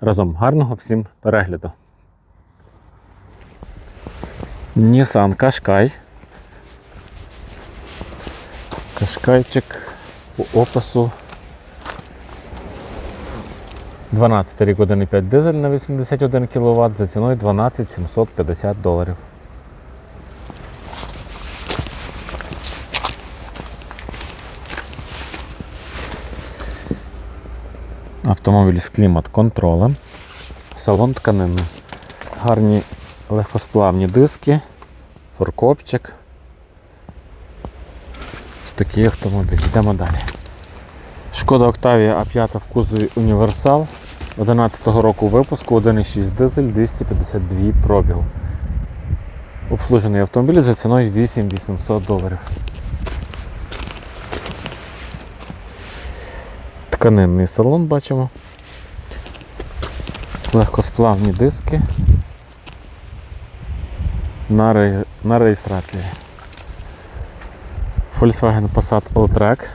Разом гарного всім перегляду. Nissan Qashqai. Кашкайчик по опису. 12 рік 1,5 дизель на 81 кВт за ціною 12 750 доларів. Автомобіль з клімат-контролем. Салон тканинний. Гарні легкосплавні диски, форкопчик. Ось такий автомобіль. Йдемо далі. Шкода Octavia А5 в кузові універсал 11-го року випуску 1,6 дизель 252 пробігу. Обслужений автомобіль за ціною 8800 доларів. Тканинний салон бачимо. Легкосплавні диски на, ре... на реєстрації. Volkswagen Passat Alltrack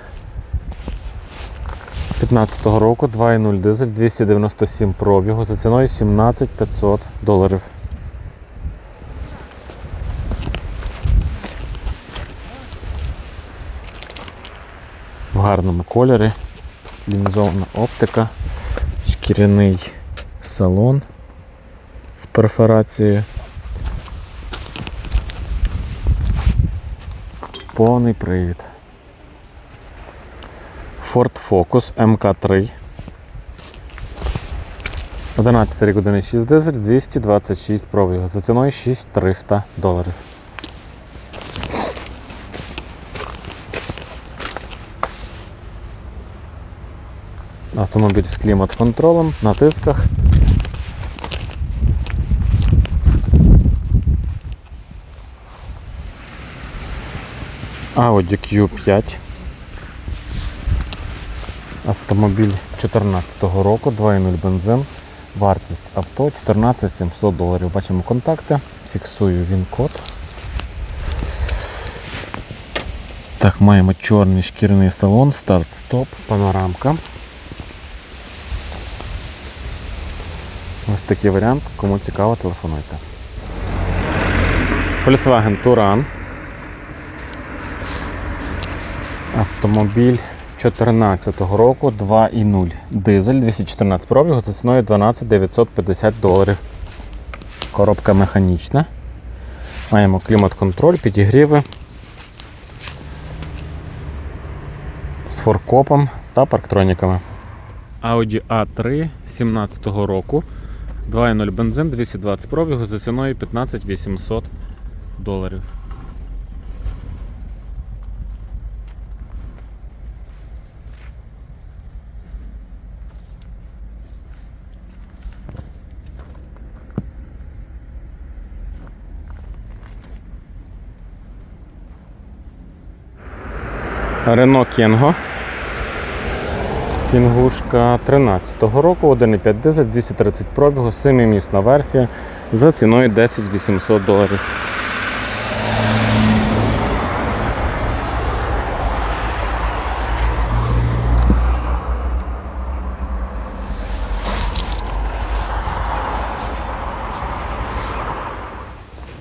15 року 2.0 дизель 297 пробігу за ціною 17 500 доларів. В гарному кольорі, лінзована оптика, шкіряний салон з перфорацією. Повний привід. Ford Focus MK3. 11 рік 1,6 дизель, 226 пробігу. За ціною 6300 доларів. Автомобіль з клімат-контролем на тисках. Audi Q5. Автомобіль 2014 року, 2.0 бензин. Вартість авто 14 700 доларів. Бачимо контакти. Фіксую він код. Так, маємо чорний шкіряний салон, старт-стоп, панорамка. Ось такий варіант. Кому цікаво, телефонуйте. Volkswagen Touran. Автомобіль 2014 року 2.0 дизель 214 пробігу за ціною 12 950 доларів. Коробка механічна. Маємо клімат-контроль, підігріви з форкопом та парктроніками. Audi A3 17 року 2.0 бензин 220 пробігу за ціною 15 800 доларів. Рено Кенго. Кінгушка 13-го року, 1,5 дизель, 230 пробігу, 7-місна версія за ціною 10 800 доларів.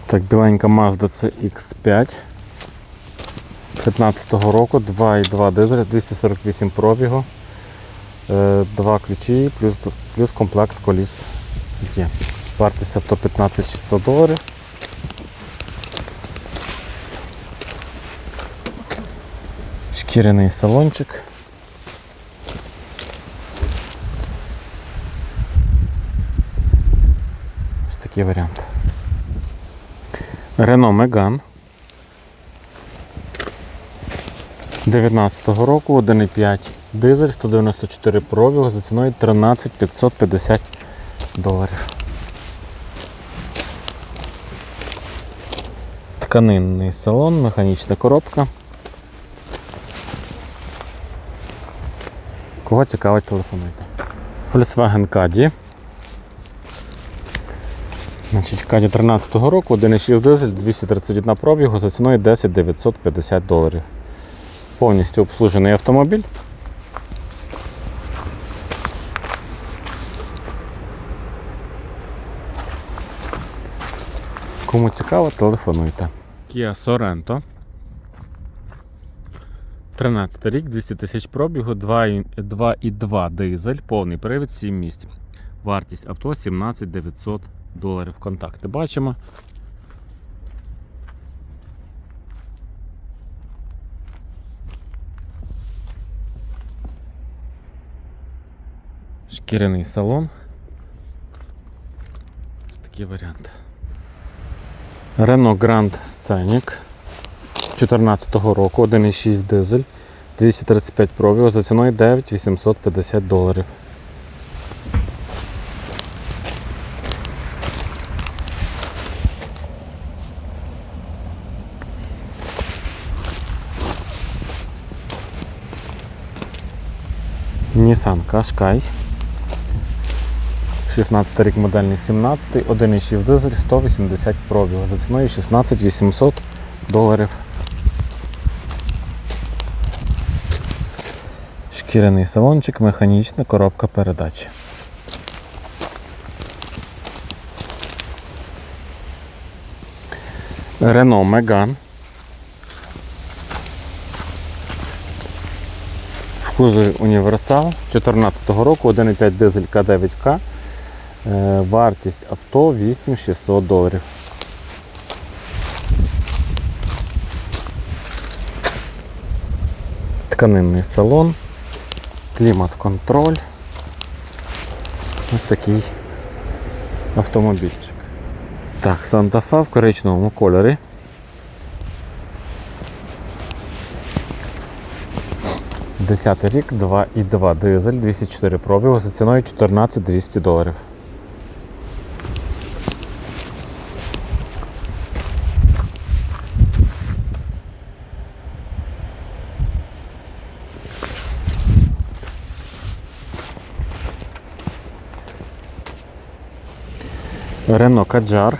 Так, біленька Mazda CX5 15-го року, 2,2 дизель, 248 пробігу, два ключі, плюс, плюс комплект коліс Є. Вартість авто 15 600 доларів. Шкіряний салончик. Ось такий варіант. Renault Megane 19 року 1,5 дизель 194 пробігу за ціною 13 550 доларів. Тканинний салон, механічна коробка. Кого цікавить, телефонуйте. Volkswagen Caddy. Значить, Caddy 13 року, 1,6 дизель, 231 пробігу за ціною 10 950 доларів. Повністю обслужений автомобіль. Кому цікаво, телефонуйте. Kia Sorento. 13 рік, 200 тисяч пробігу, 2,2 дизель, повний привід, 7 місць. Вартість авто 17 900 доларів. Контакти бачимо. Шкіряний салон. Ось такий варіант. Renault Grand Scenic 2014 року, 1,6 дизель, 235 пробігу за ціною 9850 доларів. Nissan Qashqai 16 рік модельний 17, 1,6 дизель, 180 пробігу за ціною 16 800 доларів. Шкіряний салончик, механічна коробка передач. Renault Megane. В кузові універсал 2014 року 1,5 дизель К9К. Е, Вартість авто 8600 доларів. Тканинний салон, клімат-контроль. Ось такий автомобільчик. Так, Санта-Фе в коричневому кольорі. Десятий рік, 2,2 дизель, 204 пробігу за ціною 14 200 доларів. Рено Каджар.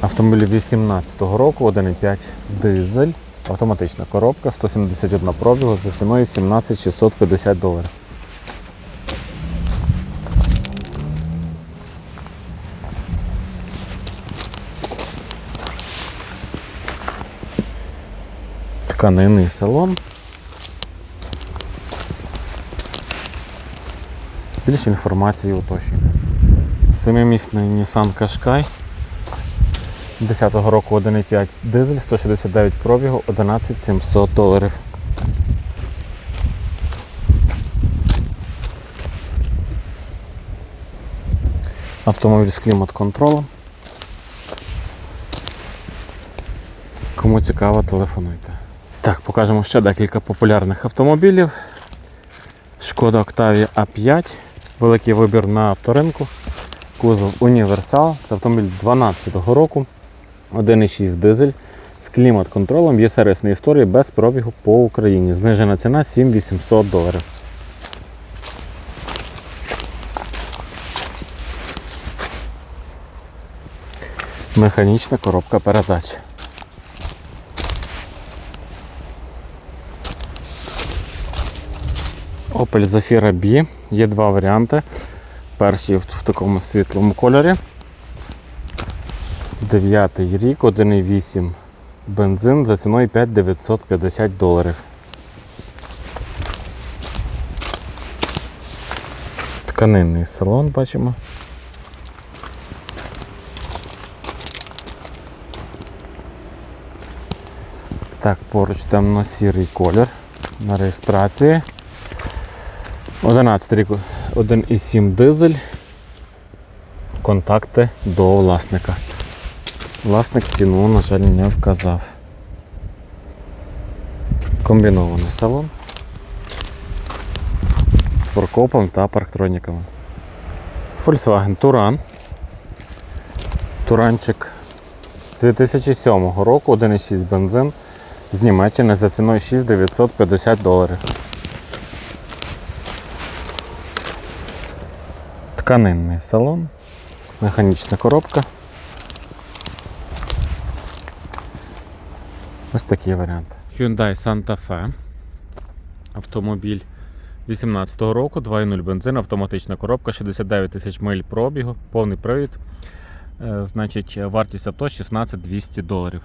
Автомобіль 18 року, 1,5 дизель, автоматична коробка, 171 пробігу за ціною 17 650 доларів. Тканинний салон. Більше інформації уточнюємо. Семимісний Nissan Qashqai 10-го року 1,5 дизель, 169 пробігу, 11 700 доларів. Автомобіль з клімат-контролем. Кому цікаво, телефонуйте. Так, покажемо ще декілька популярних автомобілів. Шкода Octavia A5, великий вибір на авторинку. Кузов Універсал. Це автомобіль 12-го року. 1,6 дизель з клімат-контролем. Є сервісна історія без пробігу по Україні. Знижена ціна 7800 доларів. Механічна коробка передач. Opel Zafira B. Є два варіанти. Перший в, такому світлому кольорі. Дев'ятий рік, 1,8 бензин за ціною 5950 доларів. Тканинний салон бачимо. Так, поруч темно-сірий колір на реєстрації. 11 рік, 1,7 дизель. Контакти до власника. Власник ціну, на жаль, не вказав. Комбінований салон з форкопом та парктроніками. Volkswagen Туран. Туранчик 2007 року, 1,6 бензин з Німеччини за ціною 6950 доларів. Тканинний салон, механічна коробка. Ось такий варіант. Hyundai Santa Fe. Автомобіль 2018 року, 2.0 бензин, автоматична коробка, 69 тисяч миль пробігу, повний привід. Е, Значить, вартість авто 16 200 доларів.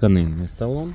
Тканинний салон.